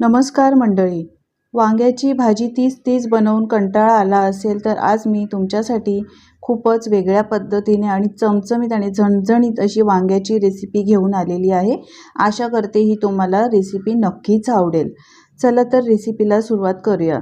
नमस्कार मंडळी. वांग्याची भाजी तीच तीच बनवून कंटाळा आला असेल तर आज मी तुमच्यासाठी खूपच वेगळ्या पद्धतीने आणि चमचमीत आणि झणझणीत अशी वांग्याची रेसिपी घेऊन आलेली आहे. आशा करते ही तुम्हाला रेसिपी नक्कीच आवडेल. चला तर रेसिपीला सुरुवात करूया.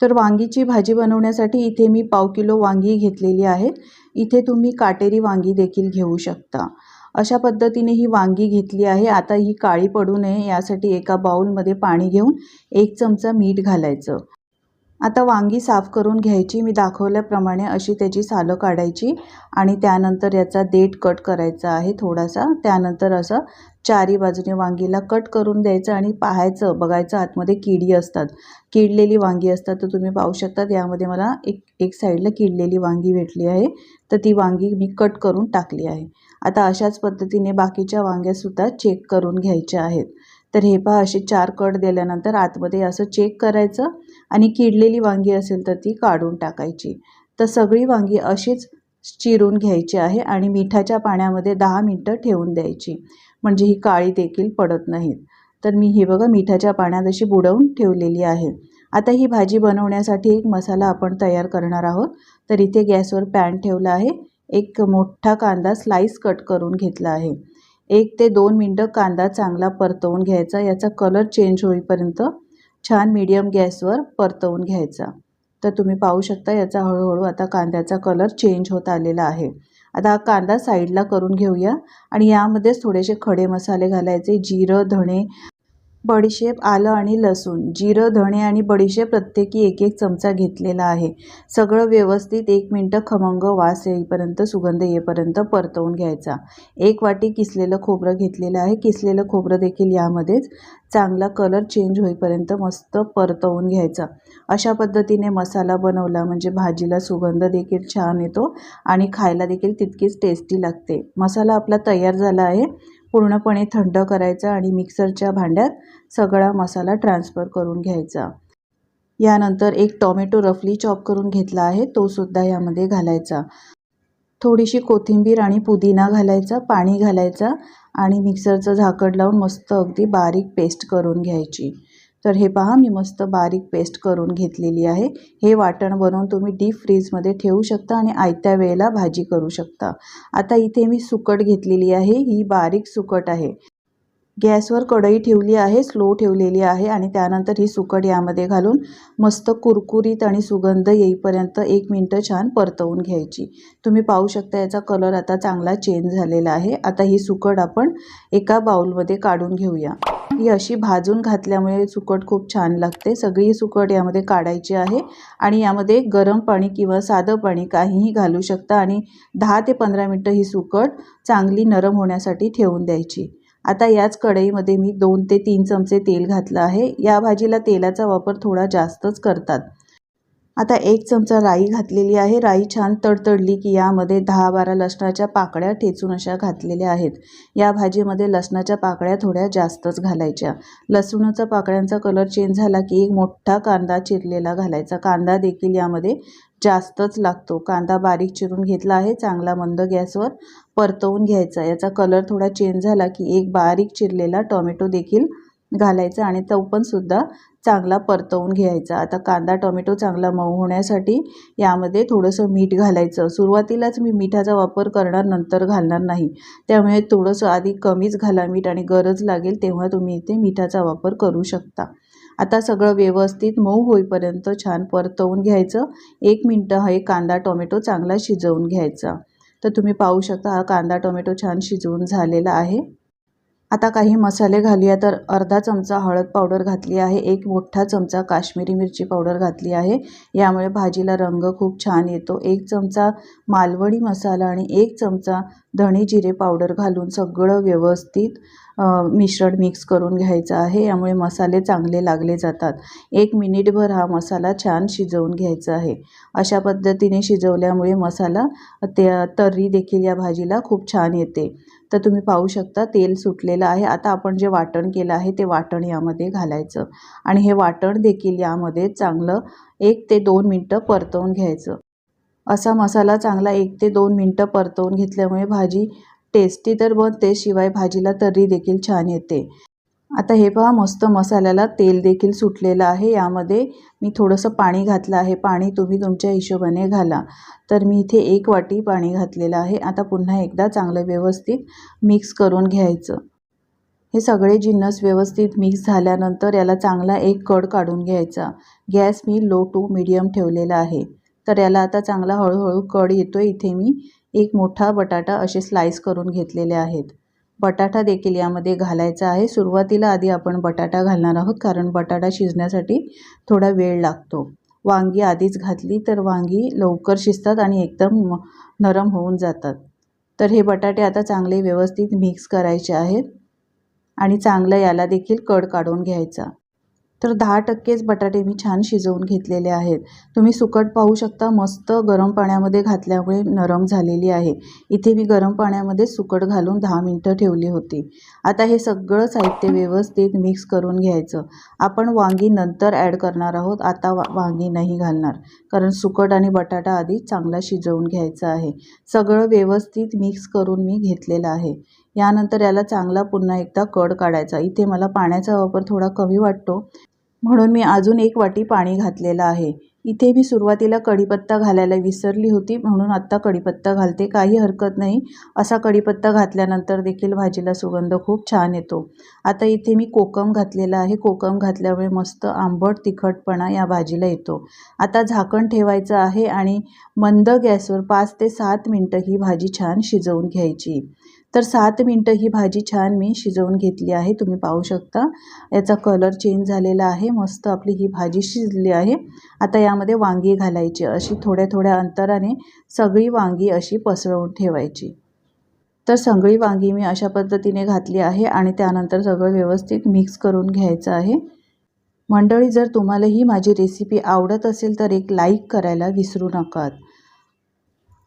तर वांगीची भाजी बनवण्यासाठी इथे मी पाव किलो वांगी घेतलेली आहेत इथे तुम्ही काटेरी वांगी देखील घेऊ शकता. अशा पद्धतीने ही वांगी घेतली आहे. आता ही काळी पडू नये यासाठी एका बाउलमध्ये पाणी घेऊन एक चमचा मीठ घालायचं. आता वांगी साफ करून घ्यायची. मी दाखवल्याप्रमाणे अशी त्याची सालं काढायची आणि त्यानंतर याचा देठ कट करायचा आहे थोडासा. त्यानंतर असं चारी बाजूने वांगीला कट करून द्यायचं आणि पाहायचं. बघायचं आतमध्ये किडी असतात. किडलेली वांगी असतात तर तुम्ही पाहू शकता. यामध्ये मला एक एक साईडला किडलेली वांगी भेटली आहे. तर ती वांगी मी कट करून टाकली आहे. आता अशाच पद्धतीने बाकीच्या वांग्यासुद्धा चेक करून घ्यायच्या आहेत. तर हे पहा असे चार कट दिल्यानंतर आतमध्ये असं चेक करायचं आणि किडलेली वांगी असेल तर ती काढून टाकायची. तर सगळी वांगी अशीच चिरून घ्यायची आहे आणि मिठाच्या पाण्यामध्ये दहा मिनटं ठेवून द्यायची. म्हणजे ही काळी देखील पडत नाहीत. तर मी ही बघा मिठाच्या पाण्यात अशी बुडवून ठेवलेली आहे. आता ही भाजी बनवण्यासाठी एक मसाला आपण तयार करणार आहोत. तर इथे गॅसवर पॅन ठेवला आहे. एक मोठा कांदा स्लाईस कट करून घेतला आहे. एक ते दोन मिनटं कांदा चांगला परतवून घ्यायचा. याचा कलर चेंज होईपर्यंत छान मीडियम गॅसवर परतवून घ्यायचा. तर तुम्ही पाहू शकता याचा हळूहळू आता कांद्याचा कलर चेंज होत आलेला आहे. आता हा कांदा साईडला करून घेऊया. आणि यामध्येच थोडेसे खडे मसाले घालायचे. जिरं धणे बडीशेप आलं आणि लसूण. जिरं धणे आणि बडीशेप प्रत्येकी एक एक चमचा घेतलेला आहे. सगळं व्यवस्थित एक मिनटं खमंग वास येईपर्यंत सुगंध येईपर्यंत परतवून घ्यायचा. एक वाटी किसलेलं खोबरं घेतलेलं आहे. किसलेलं खोबरं देखील यामध्येच चांगला कलर चेंज होईपर्यंत मस्त परतवून घ्यायचा. अशा पद्धतीने मसाला बनवला म्हणजे भाजीला सुगंध देखील छान येतो आणि खायला देखील तितकीच टेस्टी लागते. मसाला आपला तयार झाला आहे. पूर्णपणे थंड करायचा आणि मिक्सरच्या भांड्यात सगळा मसाला ट्रान्सफर करून घ्यायचा. यानंतर एक टॉमॅटो रफली चॉप करून घेतला आहे तो सुद्धा यामध्ये घालायचा. थोडीशी कोथिंबीर आणि पुदिना घालायचा पाणी घालायचा आणि मिक्सरचं झाकण लावून मस्त अगदी बारीक पेस्ट करून घ्यायची. तर हे पहा मी मस्त बारीक पेस्ट करून घेतलेली आहे. हे वाटण बनवून तुम्ही डीप फ्रीजमध्ये ठेवू शकता आणि आयत्या वेळेला भाजी करू शकता. आता इथे मी सुकट घेतलेली आहे. ही बारीक सुकट आहे. गॅसवर कढई ठेवली आहे स्लो ठेवलेली आहे आणि त्यानंतर ही सुकट यामध्ये घालून मस्त कुरकुरीत आणि सुगंध येईपर्यंत एक मिनटं छान परतवून घ्यायची. तुम्ही पाहू शकता याचा कलर आता चांगला चेंज झालेला आहे. आता ही सुकट आपण एका बाउलमध्ये काढून घेऊया. ही अशी भाजून घातल्यामुळे सुकट खूप छान लागते. सगळी सुकट यामध्ये काढायची आहे आणि यामध्ये गरम पाणी किंवा साधं पाणी काहीही घालू शकता आणि दहा ते पंधरा मिनटं ही सुकट चांगली नरम होण्यासाठी ठेवून द्यायची. आता याच कढईमध्ये मी दोन ते तीन चमचे तेल घातलं आहे. या भाजीला तेलाचा वापर थोडा जास्तच करतात. आता एक चमचा राई घातलेली आहे. राई छान तडतडली की यामध्ये दहा बारा लसणाच्या पाकळ्या ठेचून अशा घातलेल्या आहेत. या भाजीमध्ये लसणाच्या पाकळ्या थोड्या जास्तच घालायच्या. लसूणाचा पाकळ्यांचा कलर चेंज झाला की एक मोठा कांदा चिरलेला घालायचा. कांदा देखील यामध्ये जास्तच लागतो. कांदा बारीक चिरून घेतला आहे. चांगला मंद गॅसवर परतवून घ्यायचा. याचा कलर थोडा चेंज झाला की एक बारीक चिरलेला टोमॅटो देखील घालायचा आणि तो पण सुद्धा चांगला परतवून घ्यायचा. आता कांदा टोमॅटो चांगला मऊ होण्यासाठी यामध्ये थोडंसं मीठ घालायचं. सुरुवातीलाच मी मिठाचा वापर करणार नंतर घालणार नाही. त्यामुळे थोडंसं आधी कमीच घाला मीठ आणि गरज लागेल तेव्हा तुम्ही इथे मिठाचा वापर करू शकता. आता सगळं व्यवस्थित मऊ होईपर्यंत छान परतवून घ्यायचं. एक मिनटं हा एक कांदा टोमॅटो चांगला शिजवून घ्यायचा. तर तुम्ही पाहू शकता हा कांदा टोमॅटो छान शिजवून झालेला आहे. आता काही मसाले घालूया. तर अर्धा चमचा हळद पावडर घातली आहे. एक मोठा चमचा काश्मीरी मिरची पावडर घातली आहे. यामुळे भाजीला रंग खूप छान येतो. एक चमचा मालवणी मसाला आणि एक चमचा धणे जिरे पावडर घालून सगळं व्यवस्थित मिश्रण मिक्स करून घ्यायचं आहे. यामुळे मसाले चांगले लागले जातात. एक मिनिटभर हा मसाला छान शिजवून घ्यायचा आहे. अशा पद्धतीने शिजवल्यामुळे मसाला ते तर्री देखील या भाजीला खूप छान येते. तर तुम्ही पाहू शकता तेल सुटलेलं आहे. आता आपण जे वाटण केलं आहे ते वाटण यामध्ये घालायचं. आणि हे वाटण देखील यामध्ये चांगलं एक ते दोन मिनटं परतवून घ्यायचं. असा मसाला चांगला एक ते दोन मिनटं परतवून घेतल्यामुळे भाजी टेस्टी तर बनते शिवाय भाजीला तर्री देखील छान येते. आता हे पहा मस्त मसाल्याला तेल देखील सुटलेलं आहे. यामध्ये मी थोडंसं पाणी घातलं आहे. पाणी तुम्ही तुमच्या हिशोबाने घाला. तर मी इथे एक वाटी पाणी घातलेलं आहे. आता पुन्हा एकदा चांगलं व्यवस्थित मिक्स करून घ्यायचं. हे सगळे जिन्नस व्यवस्थित मिक्स झाल्यानंतर याला चांगला एक कड काढून घ्यायचा. गॅस मी लो टू मिडियम ठेवलेला आहे. तर याला आता चांगला हळूहळू कड येतो इथे मी एक मोठा बटाटा असे स्लाईस करून घेतलेले आहेत. बटाटा देखील यामध्ये घालायचा आहे. सुरुवातीला आधी आपण बटाटा घालणार आहोत कारण बटाटा शिजण्यासाठी थोडा वेळ लागतो. वांगी आधीच घातली तर वांगी लवकर शिजतात आणि एकदम नरम होऊन जातात. तर हे बटाटे आता चांगले व्यवस्थित मिक्स करायचे आहेत आणि चांगलं याला देखील कड काढून घ्यायचा. तर दहा टक्केच बटाटे मी छान शिजवून घेतलेले आहेत. तुम्ही सुकट पाहू शकता मस्त गरम पाण्यामध्ये घातल्यामुळे नरम झालेली आहे. इथे मी गरम पाण्यामध्ये सुकट घालून दहा मिनटं ठेवली होती. आता हे सगळं साहित्य व्यवस्थित मिक्स करून घ्यायचं. आपण वांगी नंतर ॲड करणार आहोत. आता वा वांगी नाही घालणार. कारण सुकट आणि बटाटा आधी चांगला शिजवून घ्यायचा आहे. सगळं व्यवस्थित मिक्स करून मी घेतलेलं आहे. यानंतर याला चांगला पुन्हा एकदा कड काढायचा. इथे मला पाण्याचा वापर थोडा कमी वाटतो. म्हणून मी अजून एक वाटी पाणी घातलेलं आहे. इथे मी सुरुवातीला कढीपत्ता घालायला विसरली होती म्हणून आत्ता कढीपत्ता घालते. काही हरकत नाही. असा कढीपत्ता घातल्यानंतर देखील भाजीला सुगंध खूप छान येतो. आता इथे मी कोकम घातलेला आहे. कोकम घातल्यामुळे मस्त आंबट तिखटपणा या भाजीला येतो. आता झाकण ठेवायचं आहे आणि मंद गॅसवर पाच ते सात मिनटं ही भाजी छान शिजवून घ्यायची. तर सात मिनटं ही भाजी छान मी शिजवून घेतली आहे. तुम्ही पाहू शकता. याचा कलर चेंज झालेला आहे. मस्त आपली ही भाजी शिजली आहे. आता यामध्ये वांगी घालायची. अशी थोड्या थोड्या अंतराने सगळी वांगी अशी पसरवून ठेवायची. तर सगळी वांगी मी अशा पद्धतीने घातली आहे आणि त्यानंतर सगळं व्यवस्थित मिक्स करून घ्यायचं आहे. मंडळी जर तुम्हाला ही माझी रेसिपी आवडत असेल तर एक लाईक करायला विसरू नका.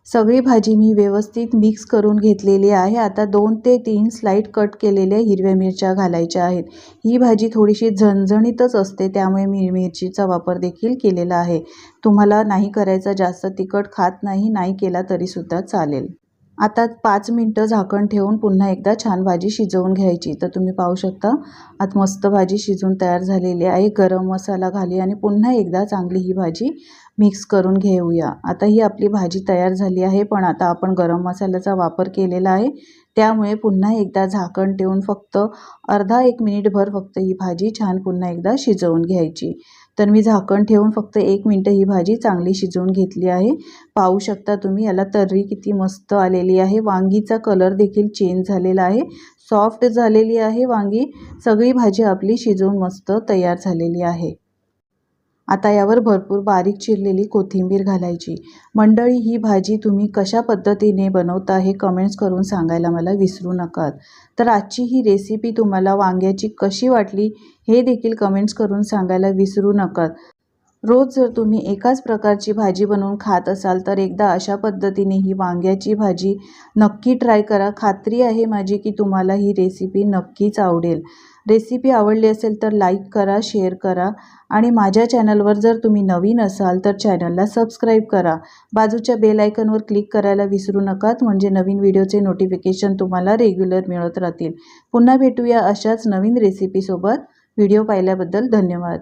सगळी भाजी मी व्यवस्थित मिक्स करून घेतलेली आहे. आता दोन ते तीन स्लाईड कट केलेल्या हिरव्या मिरच्या घालायच्या आहेत. ही भाजी थोडीशी झणझणीतच असते त्यामुळे मी मिरचीचा वापर देखील केलेला आहे. तुम्हाला नाही करायचा जास्त तिखट खात नाही नाही केला तरीसुद्धा चालेल. आता पाच मिनटं झाकण ठेवून पुन्हा एकदा छान भाजी शिजवून घ्यायची. तर तुम्ही पाहू शकता आता मस्त भाजी शिजून तयार झालेली आहे. गरम मसाला घाली आणि पुन्हा एकदा चांगली ही भाजी मिक्स करून घेऊया. आता ही आपली भाजी तयार झाली आहे पण आता आपण गरम मसाल्याचा वापर केलेला आहे. त्यामुळे पुन्हा एकदा झाकण ठेवून फक्त अर्धा एक मिनिटभर फक्त ही भाजी छान पुन्हा एकदा शिजवून घ्यायची. तर मी झाकण ठेवून फक्त एक मिनटं ही भाजी चांगली शिजवून घेतली आहे. पाहू शकता तुम्ही याला तर्री किती मस्त आलेली आहे. वांगीचा कलर देखील चेंज झालेला आहे. सॉफ्ट झालेली आहे वांगी. सगळी भाजी आपली शिजवून मस्त तयार झालेली आहे. आता यावर भरपूर बारीक चिरलेली कोथिंबीर घालायची. मंडळी ही भाजी तुम्ही कशा पद्धतीने बनवता हे कमेंट्स करून सांगायला मला विसरू नका तर आजची ही रेसिपी तुम्हाला वांग्याची कशी वाटली हे देखील कमेंट्स करून सांगायला विसरू नका रोज जर तुम्ही एकाच प्रकारची भाजी बनवून खात असाल तर एकदा अशा पद्धतीने ही वांग्याची भाजी नक्की ट्राय करा. खात्री आहे माझी की तुम्हाला ही रेसिपी नक्कीच आवडेल. रेसिपी आवडली असेल तर लाईक करा शेअर करा आणि माझ्या चॅनलवर जर तुम्ही नवीन असाल तर चॅनलला सबस्क्राईब करा. बाजूच्या बेल आयकनवर क्लिक करायला विसरू नकात म्हणजे नवीन व्हिडिओचे नोटिफिकेशन तुम्हाला रेग्युलर मिळत राहतील. पुन्हा भेटूया अशाच नवीन रेसिपीसोबत. व्हिडिओ पाहिल्याबद्दल धन्यवाद.